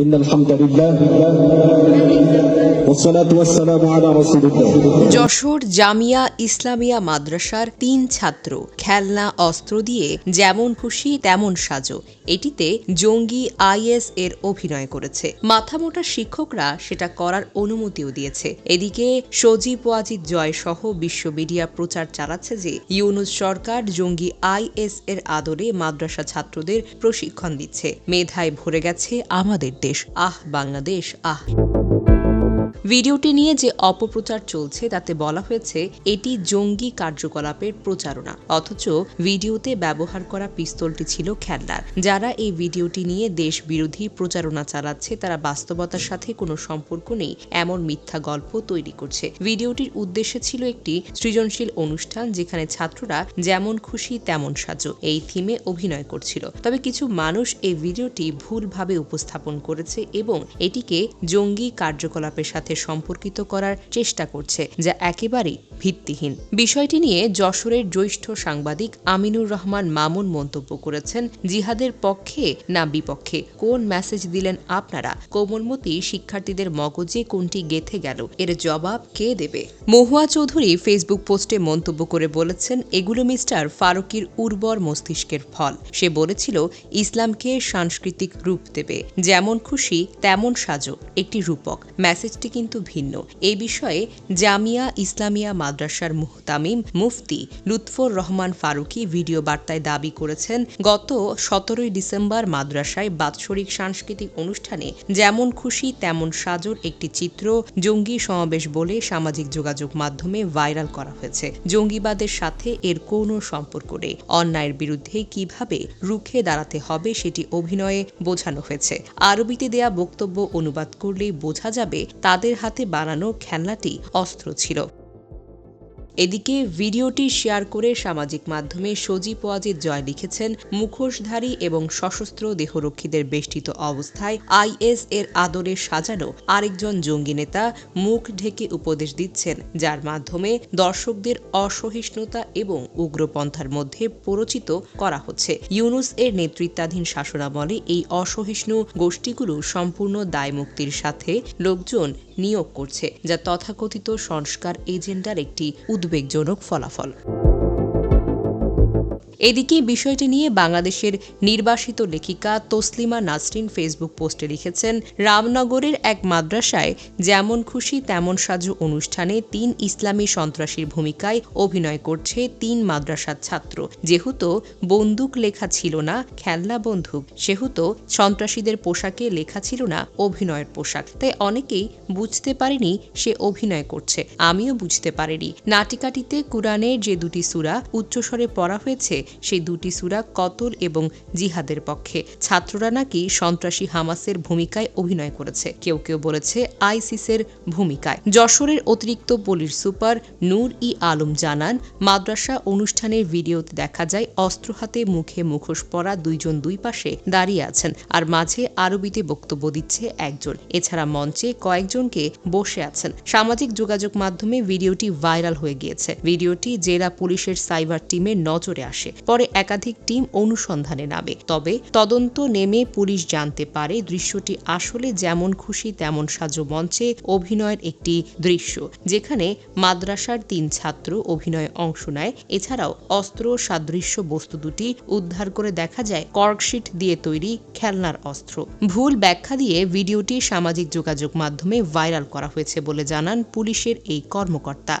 إن الحمد لله والصلاة والسلام على رسول الله যশোর জামিয়া ইসলামিয়া মাদ্রাসার তিন ছাত্র খেলনা অস্ত্র দিয়ে যেমন খুশি তেমন সাজো এটিতে জঙ্গি আইএস এর অভিনয় করেছে মাথামোটা শিক্ষকরা সেটা করার অনুমতিও দিয়েছে এদিকে সজীব ওয়াজিদ জয় সহ বিশ্ব মিডিয়া প্রচার চালাচ্ছে যে ইউনুস সরকার জঙ্গি আইএস এর আদরে মাদ্রাসা ছাত্রদের প্রশিক্ষণ দিচ্ছে মেধায় ভরে গেছে আমাদের দেশ আহ বাংলাদেশ আহ। ভিডিওটি নিয়ে যে অপপ্রচার চলছে, তাতে বলা হয়েছে এটি জঙ্গি কার্যকলাপের প্রচারণা। অথচ ভিডিওতে ব্যবহার করা পিস্তলটি ছিল খেলনার। যারা এই ভিডিওটি নিয়ে দেশ বিরোধী প্রচারণা চালাচ্ছে, তারা বাস্তবতার সাথে কোনো সম্পর্ক নেই, এমন মিথ্যা গল্প তৈরি করছে। ভিডিওটির উদ্দেশ্য ছিল একটি সৃজনশীল অনুষ্ঠান, যেখানে ছাত্ররা যেমন খুশি তেমন সাজো। এই থিমে অভিনয় করছিল। তবে কিছু মানুষ এই ভিডিওটি ভুলভাবে উপস্থাপন করেছে এবং এটিকে জঙ্গি কার্যকলাপের সাথে সম্পর্কিত করার চেষ্টা করছে, যা একেবারেই ভিত্তিহীন। বিষয়টি নিয়ে যশোরের জ্যৈষ্ঠ সাংবাদিক আমিনুর রহমান মামুন মন্তব্য করেছেন, জিহাদের পক্ষে না বিপক্ষে? কোন মেসেজ দিলেন আপনারা? কোমলমতি শিক্ষার্থীদের মগজে কোনটি গেথে গেল? এর জবাব কে দেবে? মহুয়া চৌধুরী ফেসবুক পোস্টে মন্তব্য করে বলেছেন, এগুলো মিস্টার ফারুকির উর্বর মস্তিষ্কের ফল। সে বলেছিল, ইসলামকে সাংস্কৃতিক রূপ দেবে। যেমন খুশি, তেমন সাজো। একটি রূপক। মেসেজটি কিন্তু ভিন্ন। এই বিষয়ে জামিয়া ইসলামিয়া মাদ্রাসার মুহতামিম মুফতি লুৎফর রহমান ফারুকি ভিডিও বার্তায় দাবি করেছেন, গত সতেরোই ডিসেম্বর মাদ্রাসায় বাৎসরিক সাংস্কৃতিক অনুষ্ঠানে যেমন খুশি, তেমন সাজোর একটি চিত্র জঙ্গি সমাবেশ বলে সামাজিক যোগাযোগ মাধ্যমে ভাইরাল করা হয়েছে। জঙ্গিবাদের সাথে এর কোনো সম্পর্ক নেই। অন্যায়ের বিরুদ্ধে কীভাবে রুখে দাঁড়াতে হবে সেটি অভিনয়ে বোঝানো হয়েছে। আরবিতে দেয়া বক্তব্য অনুবাদ করলেই বোঝা যাবে, তাদের হাতে বানানো খেলনাটি অস্ত্র ছিল। এদিকে ভিডিওটি শেয়ার করে সামাজিক মাধ্যমে সজীব ওয়াজিদ জয় লিখেছেন, মুখোশধারী এবং সশস্ত্র দেহরক্ষীদের বেষ্টিত অবস্থায় আইএস এর আদরে সাজানো আরেকজন জঙ্গি নেতা মুখ ঢেকে উপদেশ দিচ্ছেন, যার মাধ্যমে দর্শকদের অসহিষ্ণুতা এবং উগ্রপন্থার মধ্যে প্ররোচিত করা হচ্ছে। ইউনুস এর নেতৃত্বাধীন শাসনামলে এই অসহিষ্ণু গোষ্ঠীগুলো সম্পূর্ণ দায়মুক্তির সাথে লোকজন নিয়োগ করছে, যা তথাকথিত সংস্কার এজেন্ডার একটি উদ্বেগজনক ফলাফল। এদিকে বিষয়টি নিয়ে বাংলাদেশের নির্বাসিত লেখিকা তসলিমা নাসরিন ফেসবুক পোস্টে লিখেছেন, রামনগরের এক মাদ্রাসায় যেমন খুশি তেমন সাজু অনুষ্ঠানে তিন ইসলামী সন্ত্রাসীর ভূমিকায় অভিনয় করছে তিন মাদ্রাসার ছাত্র। যেহেতু বন্দুক লেখা ছিল না, খেলনা বন্দুক। সেহেতু সন্ত্রাসীদের পোশাকে লেখা ছিল না, অভিনয়ের পোশাক। তাই অনেকেই বুঝতে পারেনি সে অভিনয় করছে। আমিও বুঝতে পারিনি। নাটিকাটিতে কুরআনের যে দুটি সূরা উচ্চস্বরে পড়া হয়েছে সেই দুটি সূরা কতল এবং জিহাদের পক্ষে। ছাত্ররা নাকি সন্ত্রাসী হামাসের ভূমিকায় অভিনয় করেছে। কেউ কেউ বলেছে আইসিসের ভূমিকায়। যশোরের অতিরিক্ত পুলিশ সুপার নূর ই আলম জানান, মাদ্রাসা অনুষ্ঠানের ভিডিওতে দেখা যায় অস্ত্র হাতে মুখে মুখোশ পরা দুইজন দুই পাশে দাঁড়িয়ে আছেন আর মাঝে আরবিতে বক্তব্য দিচ্ছে একজন। এছাড়া মঞ্চে কয়েকজনকে বসে আছেন। সামাজিক যোগাযোগ মাধ্যমে ভিডিওটি ভাইরাল হয়ে গিয়েছে। ভিডিওটি জেলা পুলিশের সাইবার টিমের নজরে আসে। পরে একাধিক টিম অনুসন্ধানে নামে। তবে তদন্ত নেমে পুলিশ জানতে পারে দৃশ্যটি আসলে যেমন খুশি তেমন সাজো মঞ্চে অভিনয়ের একটি দৃশ্য, যেখানে মাদ্রাসার তিন ছাত্র অভিনয়ে অংশ নেয়। এছাড়াও অস্ত্র, সাদৃশ্য বস্তু দুটি উদ্ধার করে দেখা যায়, কর্কশিট দিয়ে তৈরি খেলনার অস্ত্র। ভুল ব্যাখ্যা দিয়ে ভিডিওটি সামাজিক যোগাযোগ মাধ্যমে ভাইরাল করা হয়েছে বলে জানান পুলিশের এই কর্মকর্তা।